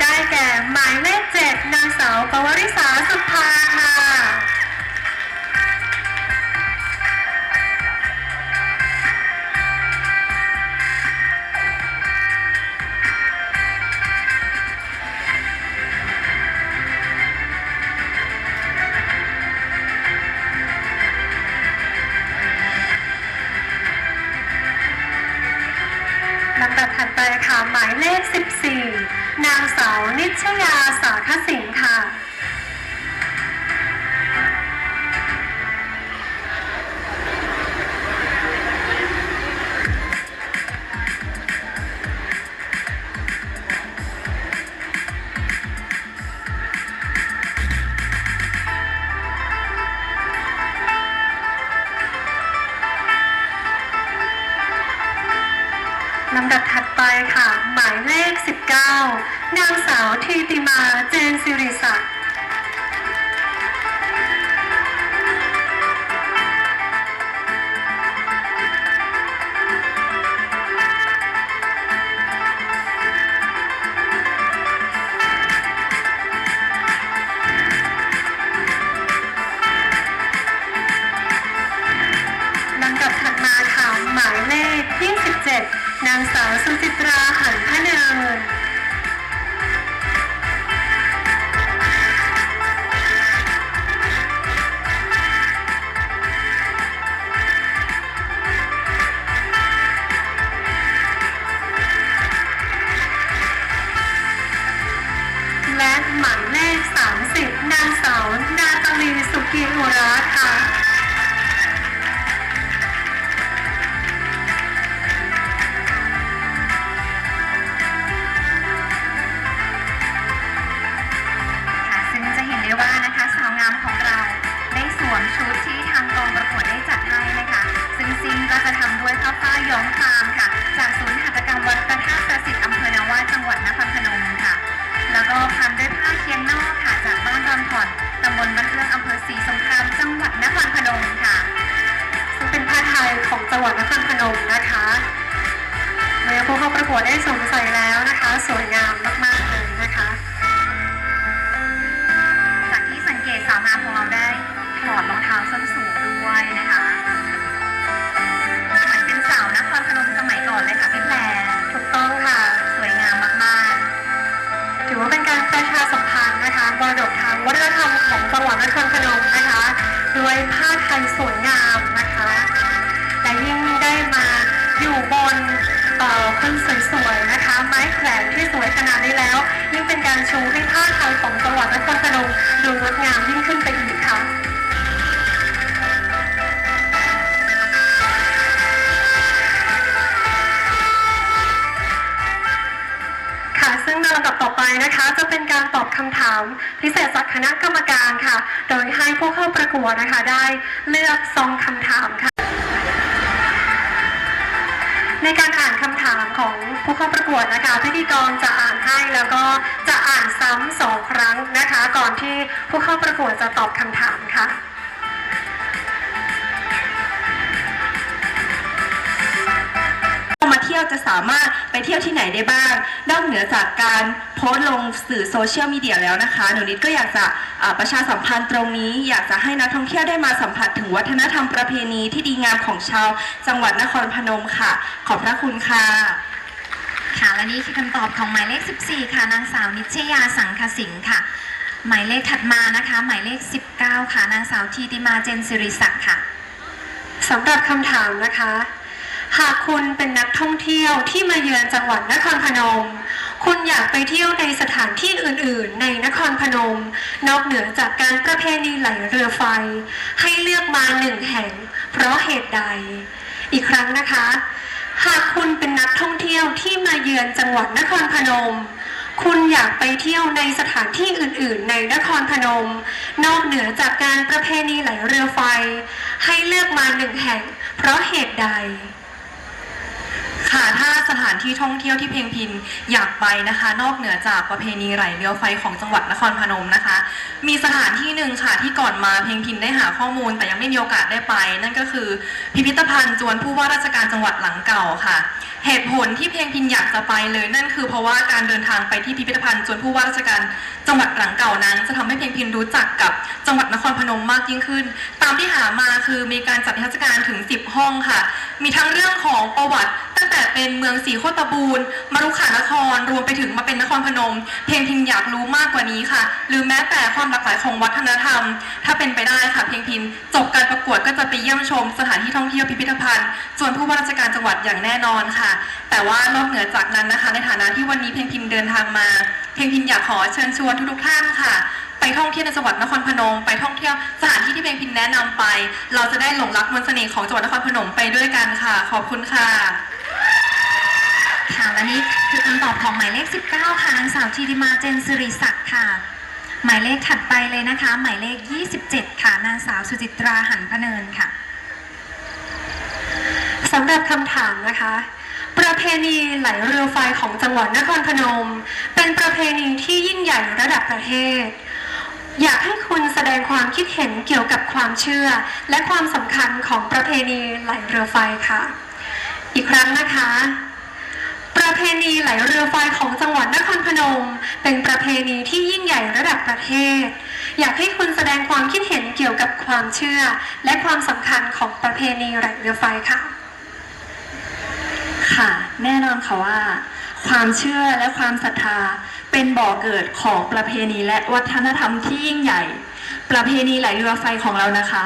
ได้แก่หมายเลขเจ็ดนางสาวปวริษาสุภาค่ะ นิชยาสาคสิงค่ะ ค่ะ หมายเลข 19 นางสาวทีติมาเจนสิริศักดิ์ งหวัดนครพนมนะคะเมื่อผู้เข้าประกวดได้สวมใส่แล้วนะคะ สวยงามมากๆเลยนะคะจากที่สังเกตสาวงามของเราได้ถอดรองเท้าส้นสูงด้วยนะคะเหมือนเป็นสาวนครพนมสมัยก่อนเลยค่ะพี่แพรถูกต้องค่ะ สวยงามมากๆ ถือว่าเป็นการประชาสัมพันธ์นะคะมรดกทางวัฒนธรรมของจังหวัดนครพนมนะคะ ด้วยผ้าไทยสวย เอ่อคนสวยๆนะคะ ไม้แขวนที่สวยขนาดนี้แล้ว ยิ่งเป็นการชูให้ผ้าไทยของจังหวัดนครพนมดูงดงามยิ่งขึ้นไปอีกค่ะค่ะซึ่งในลำดับต่อไปนะคะ จะเป็นการตอบคำถาม พิเศษจากคณะกรรมการค่ะ โดยให้ผู้เข้าประกวดนะคะได้เลือกซองคำถามค่ะ ในการอ่านคำถามของผู้เข้าประกวดนะคะ พิธีกรจะอ่านให้แล้วก็จะอ่านซ้ำสองครั้งนะคะ ก่อนที่ผู้เข้าประกวดจะตอบคำถามค่ะ เที่ยวจะสามารถไปเที่ยวที่ไหนได้บ้าง นอกเหนือจากการโพสต์ลงสื่อโซเชียลมีเดียแล้วนะคะ หนูนิดก็อยากจะอ่าประชาสัมพันธ์ตรงนี้ อยากจะให้นักท่องเที่ยวได้มาสัมผัสถึงวัฒนธรรมประเพณีที่ดีงามของชาว จังหวัดนครพนมค่ะ ขอบพระคุณค่ะๆค่ะและนี่คือคำตอบของหมายเลข 14 ค่ะ นางสาวนิชยาสังคสิงห์ค่ะ หมายเลขถัดมานะคะ หมายเลข 19 ค่ะ นางสาวทีติมาเจนสิริศักดิ์ค่ะสำหรับคำถามนะคะ หากคุณเป็นนักท่องเที่ยวที่มาเยือนจังหวัดนครพนม คุณอยากไปเที่ยวในสถานที่อื่น ๆ ในนครพนม นอกเหนือจากการประเพณีไหลเรือไฟ ให้เลือกมาหนึ่งแห่ง เพราะเหตุใด อีกครั้งนะคะ หากคุณเป็นนักท่องเที่ยวที่มาเยือนจังหวัดนครพนม คุณอยากไปเที่ยวในสถานที่อื่น ๆ ในนครพนม นอกเหนือจากการประเพณีไหลเรือไฟ ให้เลือกมาหนึ่งแห่ง เพราะเหตุใด ค่ะถ้าสถานที่ท่องเที่ยวที่เพลงพินอยากไปนะคะ นอกเหนือจากประเพณีไหลเรือไฟของจังหวัดนครพนมนะคะ มีสถานที่หนึ่งค่ะที่ก่อนมาเพลงพินได้หาข้อมูล แต่ยังไม่มีโอกาสได้ไป นั่นก็คือ พิพิธภัณฑ์จวนผู้ว่าราชการจังหวัดหลังเก่าค่ะ เหตุผลที่เพลงพินอยากจะไปเลย นั่นคือเพราะว่าการเดินทางไปที่พิพิธภัณฑ์จวนผู้ว่าราชการจังหวัดหลังเก่านั้น จะทำให้เพลงพินรู้จักกับจังหวัดนครพนมมากยิ่งขึ้น ตามที่หามาคือมีการจัดนิทรรศการถึง 10 ห้องค่ะ มีทั้งเรื่องของประวัติ ตั้งแต่เป็นเมืองศรีโคตบูรณ์มารุขานคร รวมไปถึงมาเป็นนครพนม เพลงพินอยากรู้มากกว่านี้ค่ะ หรือแม้แต่ความหลากหลายของวัฒนธรรม ถ้าเป็นไปได้ค่ะ เพลงพินจบการประกวดก็จะไปเยี่ยมชม สถานที่ท่องเที่ยวพิพิธภัณฑ์ส่วนผู้ว่าราชการจังหวัดอย่างแน่นอนค่ะ แต่ว่านอกเหนือจากนั้นนะคะ ในฐานะที่วันนี้เพลงพินเดินทางมา เพลงพินอยากขอเชิญชวนทุกๆท่านค่ะไปท่องเที่ยวในจังหวัดนครพนม ไปท่องเที่ยวสถานที่ที่เพลงพินแนะนำไป เราจะได้หลงรักมนต์เสน่ห์ของจังหวัดนครพนมไปด้วยกันค่ะ ขอบคุณค่ะ ค่ะและนี่คือคำตอบของหมายเลข 19 ค่ะนางสาวธีริมาเจนสิริศักดิ์ค่ะ หมายเลขถัดไปเลยนะคะ หมายเลข 27 ค่ะนางสาวสุจิตราหันพเนินค่ะสำหรับคำถามนะคะ ประเพณีไหลเรือไฟของจังหวัดนครพนม เป็นประเพณีที่ยิ่งใหญ่ระดับประเทศ อยากให้คุณแสดงความคิดเห็นเกี่ยวกับความเชื่อ และความสำคัญของประเพณีไหลเรือไฟค่ะ อีกครั้งนะคะ ประเพณีไหลเรือไฟของจังหวัดนครพนม เป็นประเพณีที่ยิ่งใหญ่ระดับประเทศ อยากให้คุณแสดงความคิดเห็นเกี่ยวกับความเชื่อ และความสำคัญของประเพณีไหลเรือไฟค่ะ ค่ะ แน่นอนค่ะว่า ความเชื่อและความศรัทธาเป็นบ่อเกิดของประเพณีและวัฒนธรรมที่ยิ่งใหญ่ ประเพณีไหลเรือไฟของเรานะคะ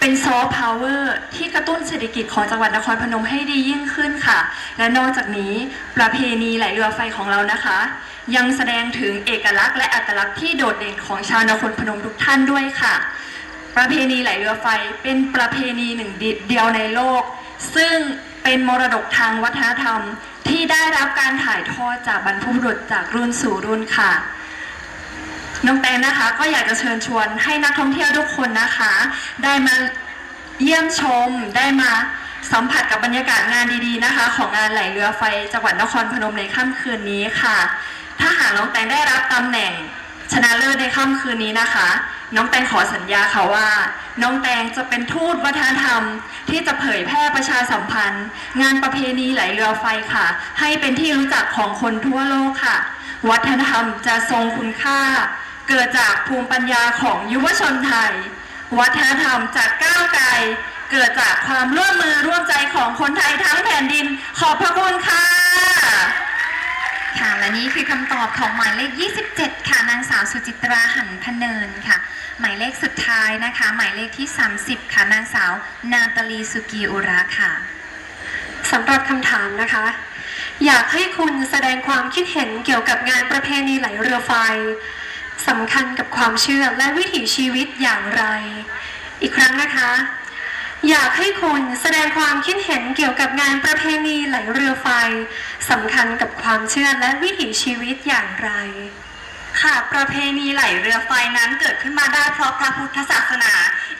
เป็นซอฟต์พาวเวอร์ที่กระตุ้นเศรษฐกิจของจังหวัดนครพนมให้ดียิ่งขึ้นค่ะ และนอกจากนี้ประเพณีไหลเรือไฟของเรานะคะ ยังแสดงถึงเอกลักษณ์และอัตลักษณ์ที่โดดเด่นของชาวนครพนมทุกท่านด้วยค่ะ ประเพณีไหลเรือไฟเป็นประเพณีหนึ่งเดียวในโลก ซึ่งเป็นมรดกทางวัฒนธรรมที่ได้รับการถ่ายทอดจากบรรพบุรุษจากรุ่นสู่รุ่นค่ะ น้องแตงนะคะ ก็อยากจะเชิญชวนให้นักท่องเที่ยวทุกคนนะคะ ได้มาเยี่ยมชมได้มาสัมผัสกับบรรยากาศงานดีๆนะคะ ของงานไหลเรือไฟจังหวัดนครพนมในค่ำคืนนี้ค่ะ ถ้าหากน้องแตงได้รับตำแหน่งชนะเลิศในค่ำคืนนี้นะคะ น้องแตงขอสัญญาค่ะว่า น้องแตงจะเป็นทูตวัฒนธรรม ที่จะเผยแพร่ประชาสัมพันธ์ งานประเพณีไหลเรือไฟค่ะ ให้เป็นที่รู้จักของคนทั่วโลกค่ะ วัฒนธรรมจะทรงคุณค่า เกิดจากภูมิปัญญาของยุวชนไทย วัฒนธรรมจากก้าวไกล เกิดจากความร่วมมือร่วมใจของคนไทยทั้งแผ่นดิน ขอบพระคุณค่ะ ค่ะ และนี่คือคำตอบของหมายเลข 27 ค่ะ นางสาวสุจิตราหันพเนินค่ะ หมายเลขสุดท้ายนะคะ หมายเลขที่ 30 ค่ะ นางสาว นาตาลีสุกีอุระค่ะสำหรับคำถามนะคะ อยากให้คุณแสดงความคิดเห็นเกี่ยวกับงานประเพณีไหลเรือไฟ สำคัญกับความเชื่อและวิถีชีวิตอย่างไร อีกครั้งนะคะ อยากให้คุณแสดงความคิดเห็นเกี่ยวกับงานประเพณีไหลเรือไฟสำคัญกับความเชื่อและวิถีชีวิตอย่างไร ค่ะ ประเพณีไหลเรือไฟนั้นเกิดขึ้นมาได้เพราะพระพุทธศาสนา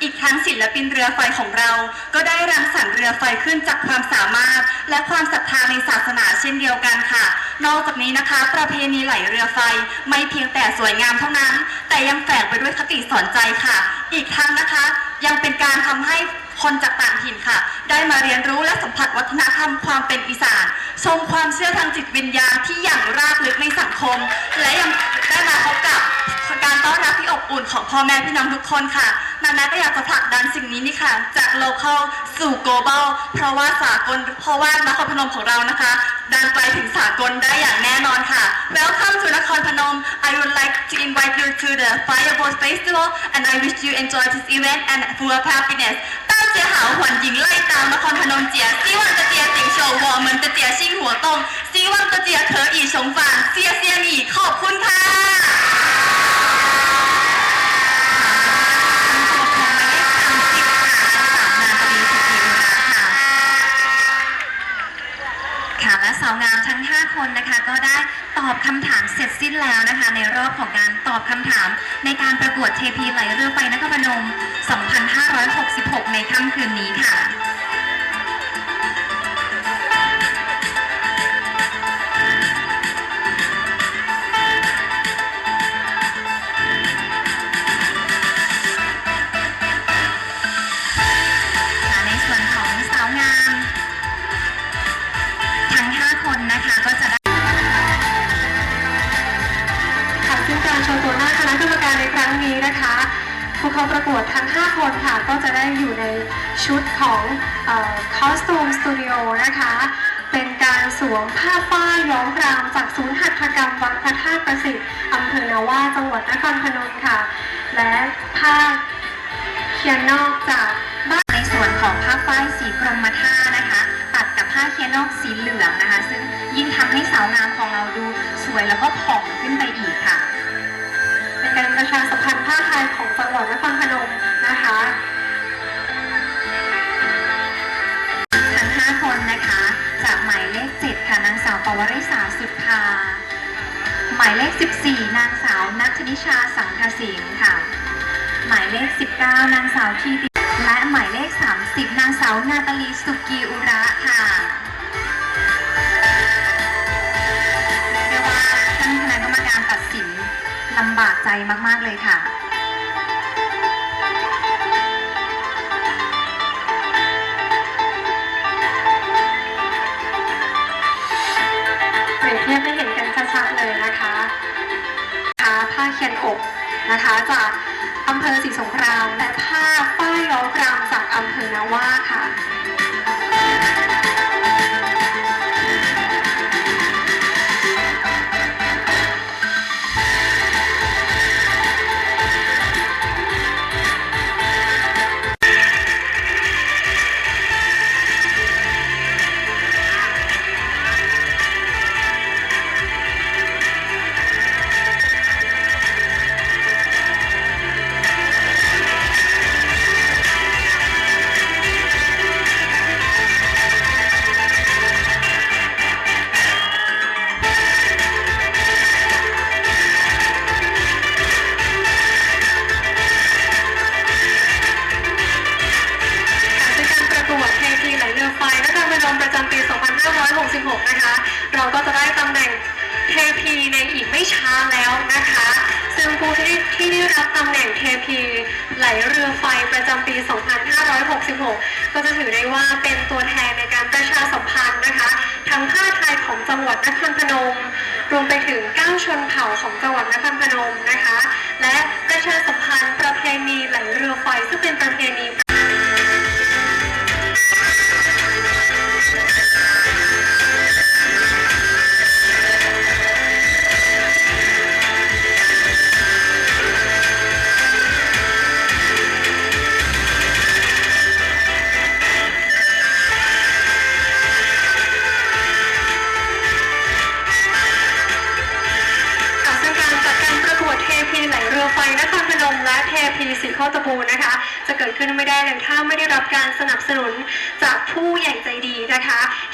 อีกทั้งศิลปินเรือไฟของเรา ก็ได้รังสรรค์เรือไฟขึ้นจากความสามารถ และความศรัทธาในศาสนาเช่นเดียวกันค่ะ นอกจากนี้นะคะ ประเพณีไหลเรือไฟไม่เพียงแต่สวยงามเท่านั้น แต่ยังแฝงไปด้วยคติสอนใจค่ะ อีกทั้งนะคะ ยังเป็นการทำให้คนจากต่างถิ่นค่ะ ได้มาเรียนรู้และสัมผัสวัฒนธรรมความเป็นอีสานชมความเชื่อทางจิตวิญญาณที่อย่างรากลึกในสังคม และยัง ได้มาพบ การต้อนรับที่อบอุ่นของพ่อแม่พี่น้องทุกคนค่ะ นานาก็อยากจะผลักดันสิ่งนี้นี่ค่ะ จาก local สู่ global เพราะว่าสากลเพราะว่านครพนมของเรานะคะ ดังไกลถึงสากลได้อย่างแน่นอนค่ะ Welcome to นครพนม I would like to invite you to the Firebolt Festival and I wish you enjoy this event and full of happiness ต้าเจียหาวหวนหญิงไล่ตามนครพนมเจียซีวันจะเจียสิงโฉวอเหมือนจะเจียชิงหัวตงซีวันจะเจียเธออีชงฟานเซียเซียหนีขอบคุณค่ะ สาวงามทั้ง 5 คนนะคะ ก็ได้ตอบคำถามเสร็จสิ้นแล้วนะคะ ในรอบของการตอบคำถามในการประกวดเทพีไหลเรือไฟนครพนม 2566 ในค่ำคืนนี้ค่ะ นะคะผู้เข้าประกวดทั้ง 5 คนค่ะ ก็จะได้อยู่ในชุดของคอสตูมสตูดิโอนะคะ เป็นการสวมผ้าฝ้ายย้อมรามจากศูนย์หัตถกรรมวัดพระธาตุประสิทธิ์อำเภอนาว่าจังหวัดนครพนมค่ะ และผ้าเขียนนอกจากบ้านในส่วนของผ้าฝ้ายสีกรมท่านะคะ ตัดกับผ้าเคียนอกสีเหลืองนะคะ ซึ่งยิ่งทำให้สาวงามของเราดูสวยแล้วก็ผ่องขึ้นไปอีกค่ะ ป็นการะชาสัมพันธ์ผ้าไทยของจังหวัดนครพนมนะคะทั้ง5คนนะคะ จากหมายเลข7ค่ะนางสาวปวริษาสุดพาหมายเลข 14 นางสาวนัทนิชาสังคสิงค่ะ หมายเลข 19 นางสาวทีติและหมายเลข 30 นางสาวนาตาลีสุกีอุระค่ะ ลำบากใจมาก ๆ เลยค่ะ เปรียบเทียบให้เห็นกันชัดๆเลยนะคะคะผ้าเขียนอกนะคะ จากอำเภอศรีสงคราม และผ้าฝ้ายย้อมครามจากอำเภอนาว่าค่ะ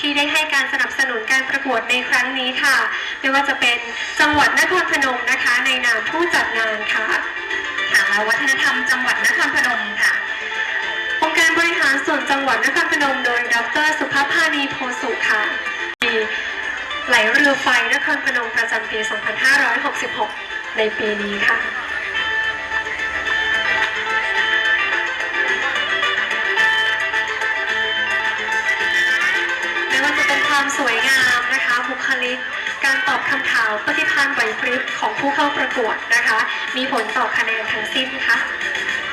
ที่ได้ให้การสนับสนุนการประกวดในครั้งนี้ค่ะ ไม่ว่าจะเป็นจังหวัดนครพนมนะคะ ในนามผู้จัดงานค่ะค่ะและวัฒนธรรมจังหวัดนครพนมค่ะองค์การบริหารส่วนจังหวัดนครพนมโดยดรสุภาพานีโพสุค่ะมีไหลเรือไฟนครพนมประจำปี 2566 ในปีนี้ค่ะ ความสวยงามนะคะบุคลิก การตอบคำถามปฏิภาณไหวพริบของผู้เข้าประกวดนะคะ มีผลต่อคะแนนทั้งสิ้นค่ะค่ะ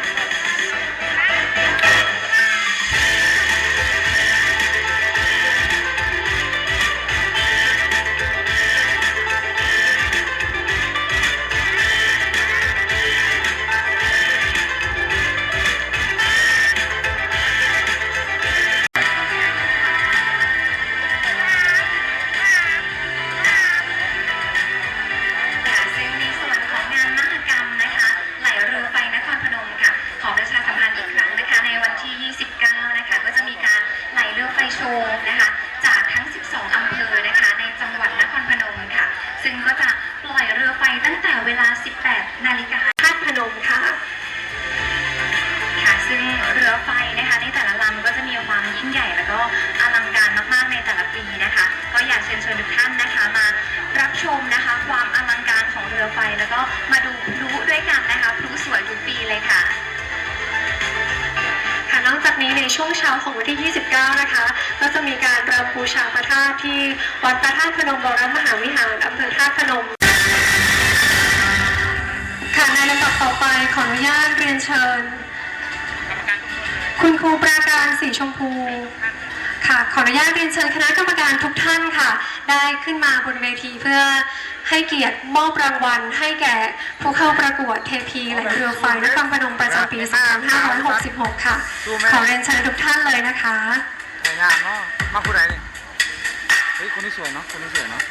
ออนุญาตเรียนเชิญ คุณครูปราการสีชมพู ค่ะขออนุญาตเรียนเชิญคณะกรรมการทุกท่านค่ะ ได้ขึ้นมาบนเวทีเพื่อให้เกียรติมอบรางวัล ให้แก่ผู้เข้าประกวดเทพีไหลเรือไฟนครพนมประจำปี 2566 ค่ะ ขอเรียนเชิญทุกท่านเลยนะคะสวยงามเนาะมาคู่ไหนนี่เฮ้ยคนนี้สวยเนาะคนนี้สวยเนาะ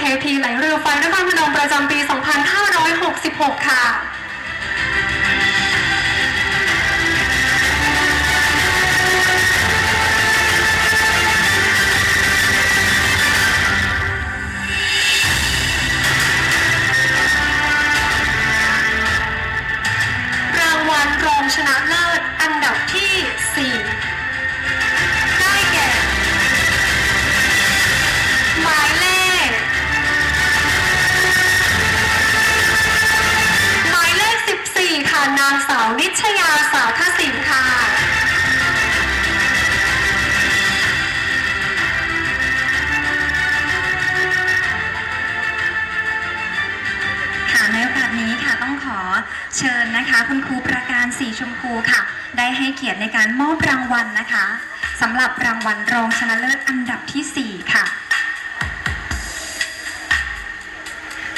การปทีไหลเรือไฟนครพนมประจำปี 2566 ค่ะรางวัลรองชนะ ชยาสาขสินค่ะค่ะในโอกาสนี้ค่ะต้องขอเชิญนะคะ คุณครูประการสีชมพูค่ะ ได้ให้เกียรติในการมอบรางวัลนะคะสำหรับรางวัลรองชนะเลิศอันดับทีสี่4 ค่ะ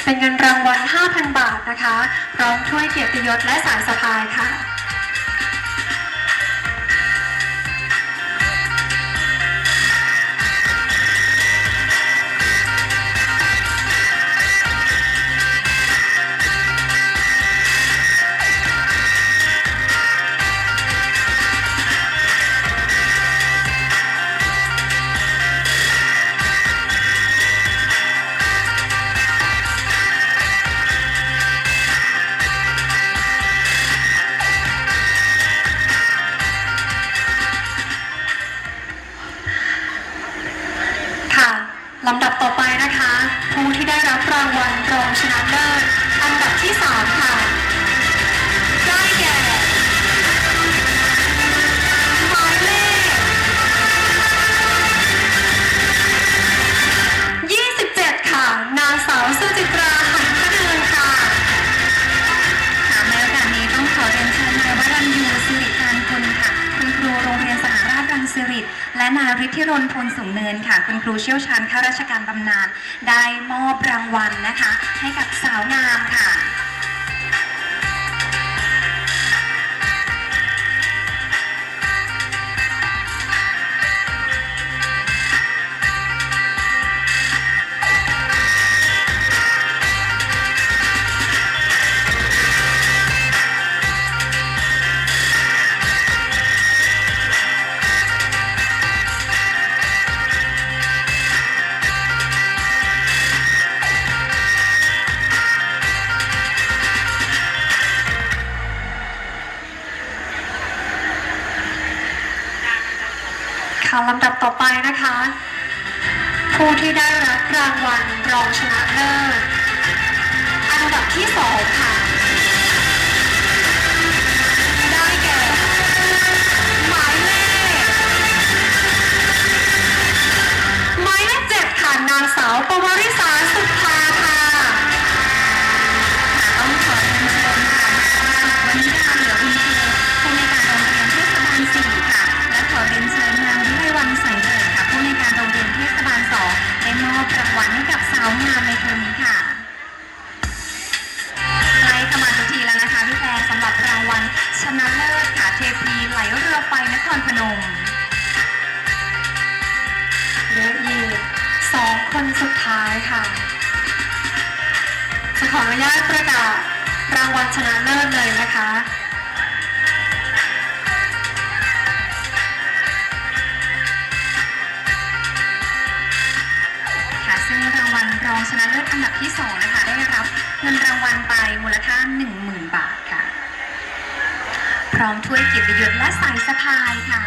เป็นเงินรางวัล 5,000 บาทนะคะ พร้อมถ้วยเกียรติยศและสายสะพายค่ะค่ะ สิริและนายฤทธิรนพลสูงเนินค่ะ คุณครูเชี่ยวชาญข้าราชการบำนาญได้มอบรางวัลนะคะ ให้กับสาวงามค่ะะลำดับต่อไปนะคะ ผู้ที่ได้รับรางวัลรองชนะเลิศอันดับที่สองค่ะ ได้แก่หมายเลขหมายเลขเจ็ดค่ะนางสาวปวริสาสุข จะขออนุญาตประกาศรางวัลชนะเลิศเลยนะคะค่ะซึ่งรางวัลรองชนะเลิศอันดับที่2นะคะ ได้รับเงินรางวัลไปมูลค่า 10,000 บาทค่ะ พร้อมถ้วยเกียรติยศและสายสะพายค่ะ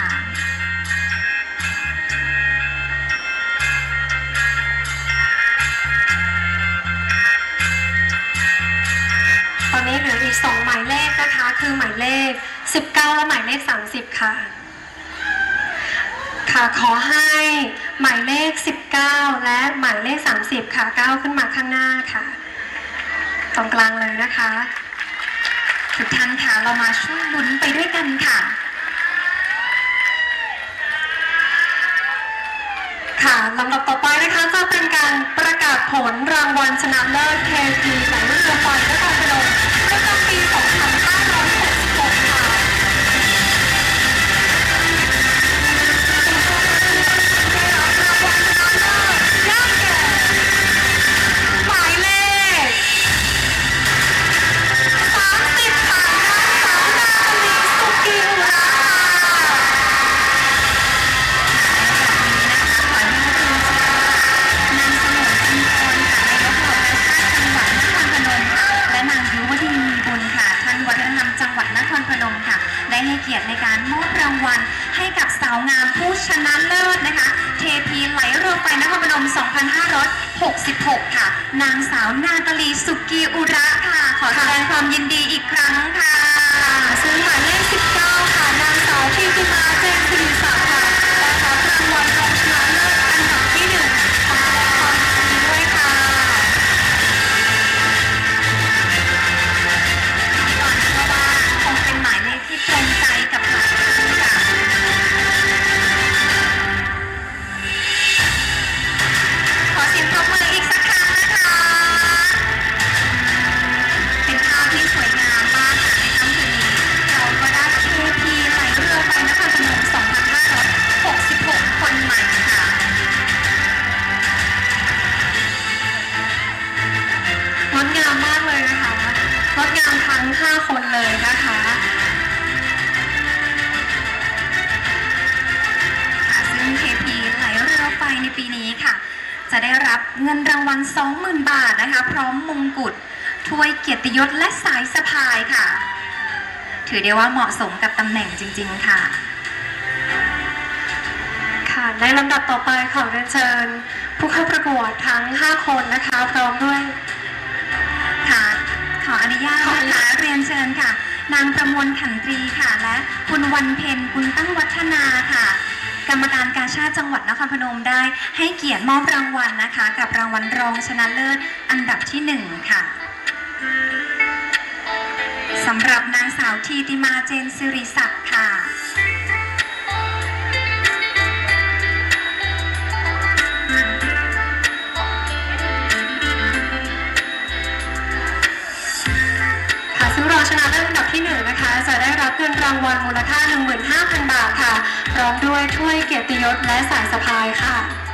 2 หมายเลขนะคะ คือหมายเลข 19 และหมายเลข 30 ค่ะ ค่ะขอให้หมายเลข 19 และหมายเลข 30 ค่ะก้าวขึ้นมาข้างหน้าค่ะ ตรงกลางเลยนะคะทุกท่านค่ะเรามาช่วยลุ้นไปด้วยกันค่ะค่ะลำดับต่อไปนะคะจะเป็นการประกาศผลรางวัลชนะเลิศเทพีไหลเรือไฟนครพนม ชนะเลิศนะคะ เทพีไหลเรือไฟนครพนม 2566 ค่ะ นางสาวนาตาลีสุกีอุระค่ะ ขอแสดงความยินดีอีกครั้งค่ะซึ่ง ล 20,000 บาทนะคะ พร้อมมงกุฎถ้วยเกียรติยศและสายสะพายค่ะ ถือได้ว่าเหมาะสมกับตำแหน่งจริง ๆ ค่ะ ค่ะในลำดับต่อไปขอเรียนเชิญ ผู้เข้าประกวดทั้ง 5 คนนะคะ พร้อมด้วยค่ะ ขออนุญาตนะคะเรียนเชิญค่ะ นางประมวลขันตรีค่ะ และคุณวันเพ็ญคุณตั้งวัฒนาค่ะ กรรมการกาชาติจังหวัดนครพนมได้ให้เกียรติมอบรางวัลนะคะ กับรางวัลรองชนะเลิศอันดับที่หนึ่งค่ะสำหรับนางสาวทีติมาเจนสิริศักดิ์ค่ะค่ะซึ่งรองชนะเลิศ ที่1นะคะจะได้รับเงินรางวัลมูลค่า 15,000 บาทค่ะ พร้อมด้วยถ้วยเกียรติยศและสายสะพายค่ะ